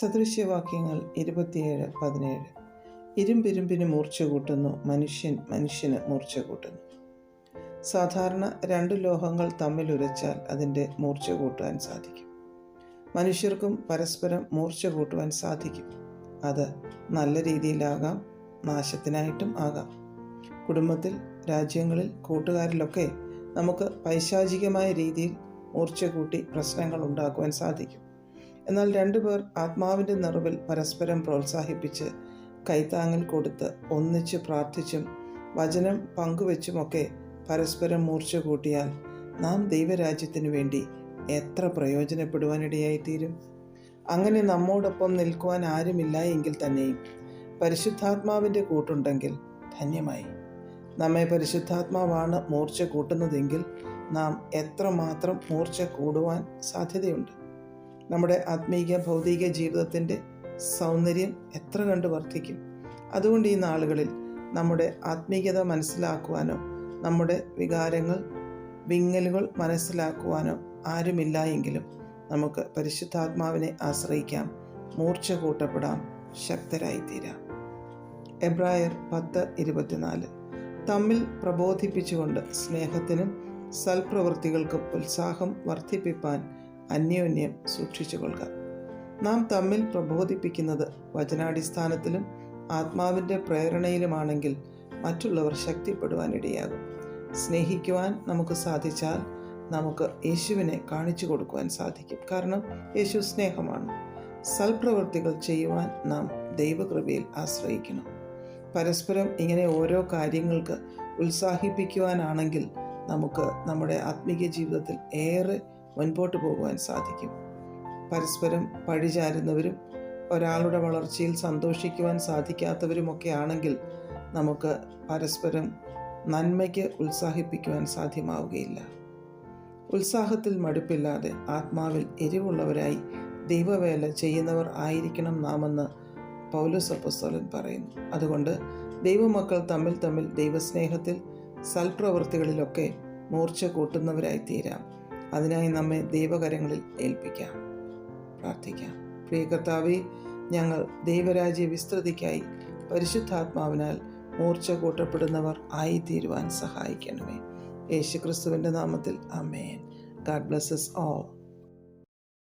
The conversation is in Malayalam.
സദൃശ്യവാക്യങ്ങൾ ഇരുപത്തിയേഴ് പതിനേഴ്. ഇരുമ്പിരുമ്പിന് മൂർച്ച കൂട്ടുന്നു മനുഷ്യൻ മനുഷ്യന് മൂർച്ച കൂട്ടുന്നു. സാധാരണ രണ്ട് ലോഹങ്ങൾ തമ്മിൽ ഉരച്ചാൽ അതിന്റെ മൂർച്ച കൂട്ടുവാൻ സാധിക്കും. മനുഷ്യർക്കും പരസ്പരം മൂർച്ച കൂട്ടുവാൻ സാധിക്കും. അത് നല്ല രീതിയിലാകാം നാശത്തിനായിട്ടും ആകാം. കുടുംബത്തിൽ രാജ്യങ്ങളിൽ കൂട്ടുകാരിലൊക്കെ നമുക്ക് പൈശാചികമായ രീതിയിൽ മൂർച്ച കൂട്ടി പ്രശ്നങ്ങൾ ഉണ്ടാക്കുവാൻ സാധിക്കും. എന്നാൽ രണ്ടുപേർ ആത്മാവിന്റെ നിറവിൽ പരസ്പരം പ്രോത്സാഹിപ്പിച്ച് കൈത്താങ്ങൽ കൊടുത്ത് ഒന്നിച്ച് പ്രാർത്ഥിച്ചും വചനം പങ്കുവെച്ചുമൊക്കെ പരസ്പരം മൂർച്ച കൂട്ടിയാൽ നാം ദൈവരാജ്യത്തിനു വേണ്ടി എത്ര പ്രയോജനപ്പെടുവാനിടയായിത്തീരും? അങ്ങനെ നമ്മോടൊപ്പം നിൽക്കുവാൻ ആരുമില്ല എങ്കിൽ തന്നെയും പരിശുദ്ധാത്മാവിന്റെ കൂട്ടുണ്ടെങ്കിൽ ധന്യമായി. നമ്മെ പരിശുദ്ധാത്മാവാണ് മൂർച്ച കൂട്ടുന്നതെങ്കിൽ നാം എത്രമാത്രം മൂർച്ച കൂടുവാൻ സാധ്യതയുണ്ട്? നമ്മുടെ ആത്മീക ഭൗതിക ജീവിതത്തിന്റെ സൗന്ദര്യം എത്ര കണ്ട് വർദ്ധിക്കും. അതുകൊണ്ട് ഈ നാളുകളിൽ നമ്മുടെ ആത്മീയത മനസ്സിലാക്കുവാനോ നമ്മുടെ വികാരങ്ങൾ വിങ്ങലുകൾ മനസ്സിലാക്കുവാനോ ആരുമില്ല എങ്കിലും നമുക്ക് പരിശുദ്ധാത്മാവിനെ ആശ്രയിക്കാം. മൂർച്ച കൂട്ടപ്പെടാം. ശക്തരായിത്തീരാം. എബ്രായർ പത്ത് ഇരുപത്തിനാല്. തമ്മിൽ പ്രബോധിപ്പിച്ചുകൊണ്ട് സ്നേഹത്തിനും സൽപ്രവൃത്തികൾക്കും ഉത്സാഹം വർദ്ധിപ്പിപ്പാൻ അന്യോന്യം സൂക്ഷിച്ചുകൊള്ളുക നാം തമ്മിൽ പ്രബോധിപ്പിക്കുന്നത് വചനാടിസ്ഥാനത്തിലും ആത്മാവിന്റെ പ്രേരണയിലുമാണെങ്കിൽ മറ്റുള്ളവർ ശക്തിപ്പെടുവാനിടയാകും. സ്നേഹിക്കുവാൻ നമുക്ക് സാധിച്ചാൽ നമുക്ക് യേശുവിനെ കാണിച്ചു കൊടുക്കുവാൻ സാധിക്കും. കാരണം യേശു സ്നേഹമാണ്. സൽപ്രവൃത്തികൾ ചെയ്യുവാൻ നാം ദൈവകൃപയിൽ ആശ്രയിക്കണം. പരസ്പരം ഇങ്ങനെ ഓരോ കാര്യങ്ങൾക്ക് ഉത്സാഹിപ്പിക്കുവാനാണെങ്കിൽ നമുക്ക് നമ്മുടെ ആത്മീയ ജീവിതത്തിൽ ഏറെ മുൻപോട്ട് പോകുവാൻ സാധിക്കും. പരസ്പരം പഴിചാരുന്നവരും ഒരാളുടെ വളർച്ചയിൽ സന്തോഷിക്കുവാൻ സാധിക്കാത്തവരുമൊക്കെ ആണെങ്കിൽ നമുക്ക് പരസ്പരം നന്മയ്ക്ക് ഉത്സാഹിപ്പിക്കുവാൻ സാധ്യമാവുകയില്ല. ഉത്സാഹത്തിൽ മടുപ്പില്ലാതെ ആത്മാവിൽ എരിവുള്ളവരായി ദൈവവേല ചെയ്യുന്നവർ ആയിരിക്കണം നാമെന്ന് പൗലോസ് അപ്പസ്തോലൻ പറയുന്നു. അതുകൊണ്ട് ദൈവമക്കൾ തമ്മിൽ തമ്മിൽ ദൈവസ്നേഹത്തിൽ സൽപ്രവൃത്തികളിലൊക്കെ മൂർച്ച കൂട്ടുന്നവരായി തീരാം അതിനായി നമ്മെ ദൈവകരങ്ങളിൽ ഏൽപ്പിക്കാം. പ്രാർത്ഥിക്കാം. പ്രിയ കർത്താവെ ഞങ്ങൾ ദൈവരാജ്യ വിസ്തൃതിക്കായി പരിശുദ്ധാത്മാവിനാൽ മൂർച്ച കൂട്ടപ്പെടുന്നവർ ആയിത്തീരുവാൻ സഹായിക്കണമേ. യേശുക്രിസ്തുവിന്റെ നാമത്തിൽ അമേൻ ഗാഡ് ബ്ലസ്സസ് ഓൾ